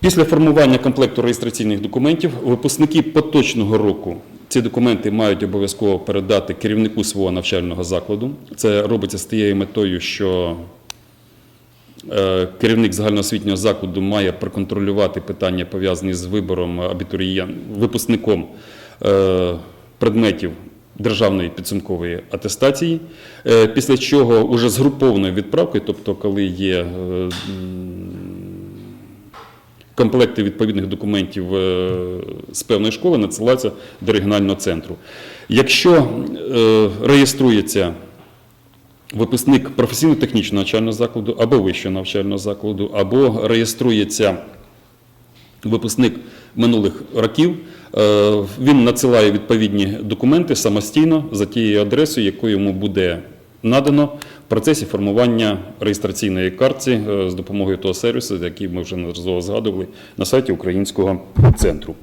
Після формування комплекту реєстраційних документів випускники поточного року ці документи мають обов'язково передати керівнику свого навчального закладу. Це робиться з тією метою, що е, керівник загальноосвітнього закладу має проконтролювати питання, пов'язані з вибором випускником е, предметів державної підсумкової атестації, Е, після чого уже з групованою відправкою, тобто коли є комплекти відповідних документів е, з певної школи надсилаються до регіонального центру. Якщо е, реєструється випускник професійно-технічного навчального закладу або вищого навчального закладу, або реєструється випускник минулих років, е, він надсилає відповідні документи самостійно за тією адресою, яку йому буде надано процесі формування реєстраційної картки е, з допомогою того сервісу, який ми вже неодноразово згадували на сайті Українського центру.